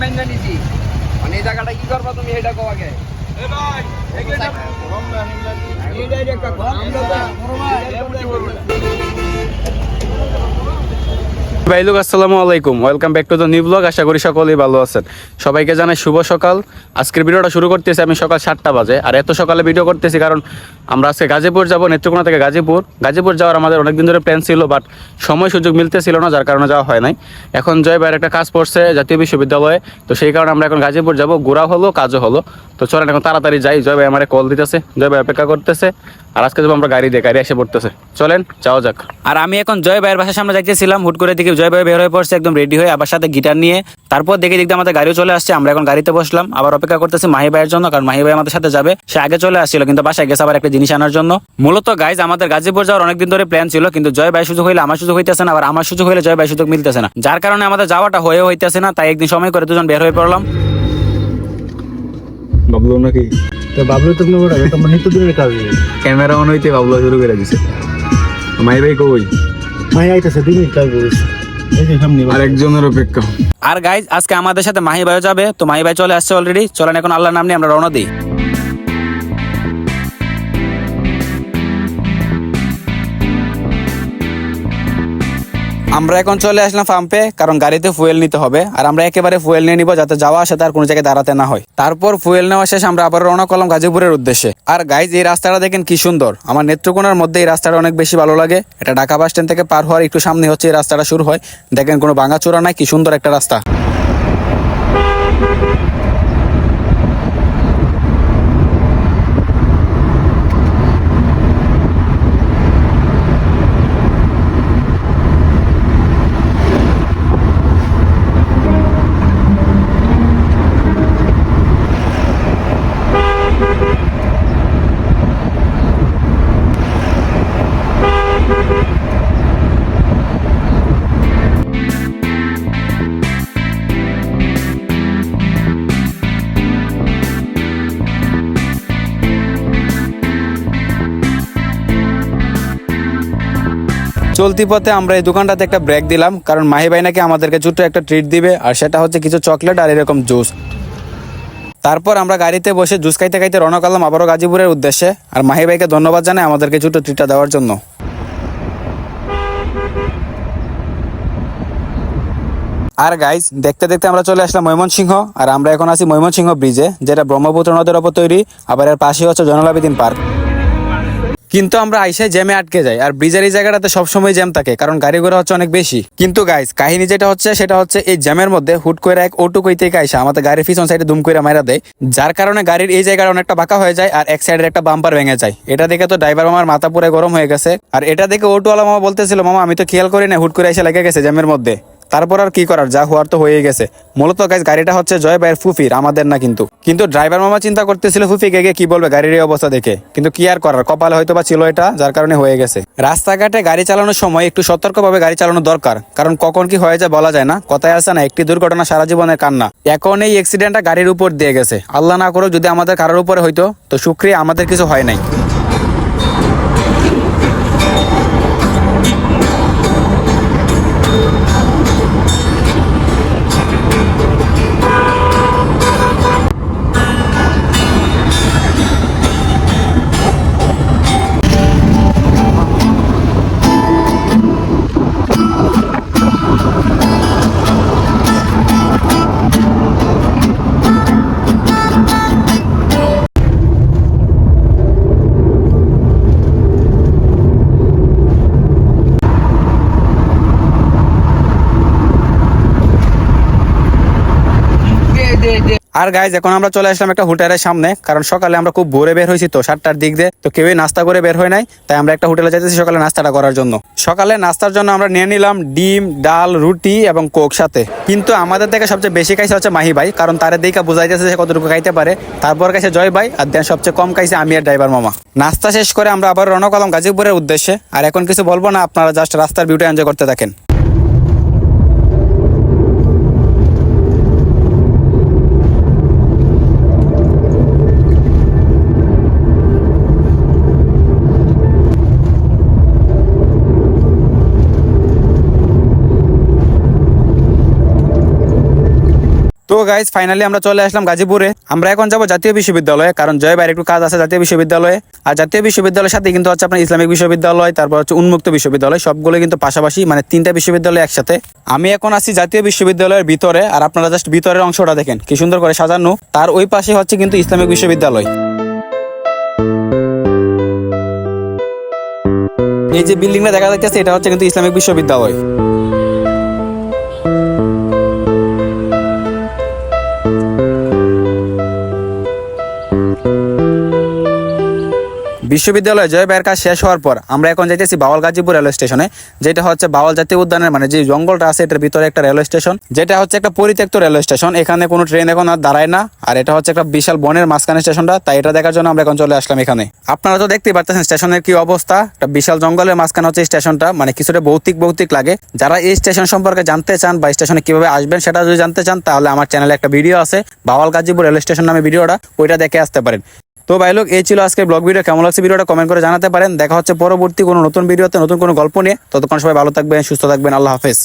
মাইনা নিছি মানে এই জায়গাটা কি করবা তুমি এটা? কো আগে এইটাই একটা কথা। আমরা ভাই, লোক, আসসালামু আলাইকুম। Welcome back to the new blog আশা করি সকলেই ভালো আছেন। সবাইকে জানাই শুভ সকাল। আজকের ভিডিওটা শুরু করতেছি আমি সকাল সাতটা বাজে। আর এত সকালে ভিডিও করতেছি কারণ আমরা আজকে গাজীপুর যাব, নেত্রকোনা থেকে গাজীপুর। গাজীপুর যাওয়ার আমাদের অনেকদিন ধরে প্ল্যান ছিল বাট সময় সুযোগ মিলতেছিল না, যার কারণে যাওয়া হয় নাই। এখন জয় ভাইয়ের একটা কাজ পড়ছে জাতীয় বিশ্ববিদ্যালয়ে। তো সেই কারণে আমরা এখন গাজীপুর যাব। ঘোরা হলো, কাজও হলো। তো চলেন, এখন তাড়াতাড়ি যাই। জয় ভাই আমার কল দিতেছে। জয় ভাই অপেক্ষা করতেছে। আর আজকে যাব আমরা গাড়ি দিয়ে গাড়ি এসে পড়তেছে। চলেন যাওয়া যাক। আর আমি এখন জয় ভাইয়ের বাসার সামনে যাইতেছিলাম হুট করে দেখি জয় ভাই বের হয়ে পড়ছে একদম রেডি হয়ে আবার সাথে গিটার নিয়ে। তারপর দেখে দেখতে আমাদের গাড়িও চলে আসছে আমরা এখন গাড়িতে বসলাম। আবার অপেক্ষা করতেছি মাহি ভাইয়ের জন্য কারণ মাহি ভাই আমাদের সাথে যাবে। সে আগে চলে আসছিল কিন্তু বাসায় গেছে আবার একটা জিনিস আনার জন্য। মূলত গাইজ আমাদের গাজীপুর যাওয়ার অনেকদিন ধরে প্ল্যান ছিল কিন্তু জয় ভাই সুযোগ হইলে আমার সুযোগ হইতেছে না আবার আমার সুযোগ হইলে জয় ভাই সুযোগ মিলতেছে না। যার কারণে আমাদের যাওয়াটা হয়ে হইতেছে না তাই একদিন সময় করে দুজন বের হয়ে পড়লাম। বাবলু নাকি তো বাবলু তো কোনো তোমার নিত্যদিনের কাজ। ক্যামেরা অন হইতে বাবলু শুরু করে দিছে। মাই ভাই কই? মাই আইতেছে দুই মিনিট লাগবে এই যে সামনে অপেক্ষা। আর গাইজ আজকে আমাদের সাথে মাহি ভাই যাবে তো মাহি ভাই চলে আসছে অলরেডি চলেন এখন আল্লাহর নাম নিয়ে আমরা রওনা দিই। আমরা এখন চলে আসলাম পাম্পে কারণ গাড়িতে ফুয়েল নিতে হবে। আর আমরা একেবারে ফুয়েল নিয়ে নিব যাতে যাওয়া আসে তার কোনো জায়গায় দাঁড়াতে না হয়। তারপর ফুয়েল নেওয়া শেষ আমরা আবার রওনা করলাম গাজীপুরের উদ্দেশ্যে। আর গাইজ এই রাস্তাটা দেখেন কি সুন্দর। আমার নেত্রকোনার মধ্যে এই রাস্তাটা অনেক বেশি ভালো লাগে। এটা ঢাকা বাস স্ট্যান্ড থেকে পার হওয়ার একটু সামনে হচ্ছে এই রাস্তাটা শুরু হয়। দেখেন কোনো ভাঙাচোরা নাই, কি সুন্দর একটা রাস্তা। চলতি পথে আমরা এই দোকানটাতে একটা ব্রেক দিলাম, কারণ মাহি ভাই নাকি আমাদেরকে ছোট্ট একটা ট্রিট দিবে, আর সেটা হচ্ছে কিছু চকলেট আর এরকম জুস তারপর আমরা গাড়িতে বসে জুস খাইতে খাইতে রওনা করলাম আবারও গাজীপুরের উদ্দেশ্যে, আর মাহি ভাইকে ধন্যবাদ জানাই আমাদেরকে ছোট্ট ট্রিটটা দেওয়ার জন্য। আর গাইজ দেখতে দেখতে আমরা চলে আসলাম ময়মনসিংহ, আর আমরা এখন আছি ময়মনসিংহ ব্রিজে, যেটা ব্রহ্মপুত্র নদের ওপর তৈরি, আবার এর পাশে হচ্ছে জনলাবিদিন পার্ক। কিন্তু আমরা আইসে জ্যামে আটকে যাই, আর ব্রিজের এই জায়গাটাতে সবসময় জ্যাম থাকে, কারণ গাড়ি ঘোড়া হচ্ছে অনেক বেশি। কিন্তু গাইস কাহিনী যেটা হচ্ছে, সেটা হচ্ছে এই জ্যামের মধ্যে হুট করে এক ওটু কইতে আইসা আমাদের গাড়ির পিছন সাইডে দুম করে মারা দেয়, যার কারণে গাড়ির এই জায়গাটা অনেকটা বাঁকা হয়ে যায়, আর এক সাইডের একটা বাম্পার ভেঙে যায়। এটা দেখে তো ড্রাইভার মামার মাথা পুরো গরম হয়ে গেছে। আর এটা দেখে অটোওয়ালা মামা বলতেছিল, মামা, আমি তো খেয়াল করি না হুট করে এসে লেগে গেছে জ্যামের মধ্যে। তারপর আর কি করার? যা হওয়ার তো হয়ে গেছে। মূলত গাইজ গাড়িটা হচ্ছে জয় ভাইয়ের ফুফির, আমাদের না কিন্তু। কিন্তু ড্রাইভার মামা চিন্তা করতেছিল ফুফিকে গিয়ে কি বলবে গাড়ির এই অবস্থা দেখে? কিন্তু কি আর করার, কপালে হয়তো বা ছিল এটা, যার কারণে হয়ে গেছে। রাস্তাঘাটে গাড়ি চালানোর সময় একটু সতর্কভাবে গাড়ি চালানো দরকার, কারণ কখন কি হয়ে যায় বলা যায় না, কথায় আছে না, একটি দুর্ঘটনা সারা জীবনের কান্না। এখন এই অ্যাক্সিডেন্টটা গাড়ির উপর দিয়ে গেছে। আল্লাহ না করো যদি আমাদের কারোর উপরে হইতো তো সুক্রিয়া আমাদের কিছু হয় নাই। আর গাইজ এখন আমরা চলে আসলাম একটা হোটেলের সামনে, কারণ সকালে আমরা খুব ভোরে বের হয়েছি তো, সাতটার দিক দিয়ে। তো কেউই নাস্তা করে বের হয় নাই, তাই আমরা একটা হোটেলে যাইতেছি সকালে নাস্তাটা করার জন্য। সকালে নাস্তার জন্য আমরা নিয়ে নিলাম ডিম, ডাল, রুটি এবং কোক সাথে। কিন্তু আমাদের থেকে সবচেয়ে বেশি খাইছে হচ্ছে মাহি ভাই, কারণ তার দিকে বুঝাইতেছে সে কতটুকু খাইতে পারে। তারপর খাইছে জয় ভাই, আর দেন সবচেয়ে কম খাইছে আমি আর ড্রাইভার মামা। নাস্তা শেষ করে আমরা আবার রওনা গাজীপুরের উদ্দেশ্যে। আর এখন কিছু বলব না, আপনারা জাস্ট রাস্তার বিউটি এনজয় করতে থাকেন। তো গাইজ ফাইনালি আমরা চলে আসলাম গাজীপুরে। আমরা এখন যাব জাতীয় বিশ্ববিদ্যালয়ে, কারণ জয় বাইরে একটু কাজ আছে জাতীয় বিশ্ববিদ্যালয়ে। আর জাতীয় বিশ্ববিদ্যালয়ের সাথে কিন্তু হচ্ছে আপনার ইসলামিক বিশ্ববিদ্যালয়, তারপর হচ্ছে উন্মুক্ত বিশ্ববিদ্যালয়, সবগুলো কিন্তু পাশাপাশি মানে তিনটা বিশ্ববিদ্যালয় একসাথে। আমি এখন আছি জাতীয় বিশ্ববিদ্যালয়ের ভিতরে, আর আপনারা জাস্ট ভিতরের অংশটা দেখেন, কি সুন্দর করে সাজানো। তার ওই পাশে হচ্ছে কিন্তু ইসলামিক বিশ্ববিদ্যালয়। এই যে বিল্ডিংটা দেখা যাচ্ছে এটা হচ্ছে কিন্তু ইসলামিক বিশ্ববিদ্যালয়। বিশ্ববিদ্যালয়ে জয় ভাইয়ের কাজ শেষ হওয়ার পর আমরা এখন যাইতেছি বাওয়াল গাজীপুর রেলওয়ে স্টেশনে, যেটা হচ্ছে বাওয়াল জাতীয় উদ্যানের মানে যে জঙ্গলটা আছে, এটার ভিতরে একটা রেলওয়ে স্টেশন। যেটা হচ্ছে একটা পরিত্যক্ত রেলওয়ে স্টেশন। এখানে কোনো ট্রেন এখন আর দাঁড়ায় না, আর এটা হচ্ছে একটা বিশাল বনের মাঝখানে স্টেশনটা, তাই এটা দেখার জন্য আমরা এখন চলে আসলাম এখানে। আপনারা তো দেখতেই পাচ্ছেন স্টেশনের কি অবস্থা। একটা বিশাল জঙ্গলের মাঝখানে হচ্ছে স্টেশনটা মানে কিছুটা ভৌতিক ভৌতিক লাগে। যারা এই স্টেশন সম্পর্কে জানতে চান বা স্টেশনে কীভাবে আসবেন সেটা যদি জানতে চান, তাহলে আমার চ্যানেলে একটা ভিডিও আছে, বাওয়াল গাজীপুর রেলওয়ে স্টেশন নামে ভিডিওটা, ওইটা দেখে আসতে পারেন। তো ভাই লোক, এই ছিল আজকে ব্লগ ভিডিও কেমন লাগছে ভিডিওটা কমেন্ট করে জানাতে পারেন। দেখা হচ্ছে পরবর্তী কোনো নতুন ভিডিওতে নতুন কোনো গল্প নিয়ে। ততক্ষণ সবাই ভালো থাকবেন, সুস্থ থাকবেন। আল্লাহ হাফেজ।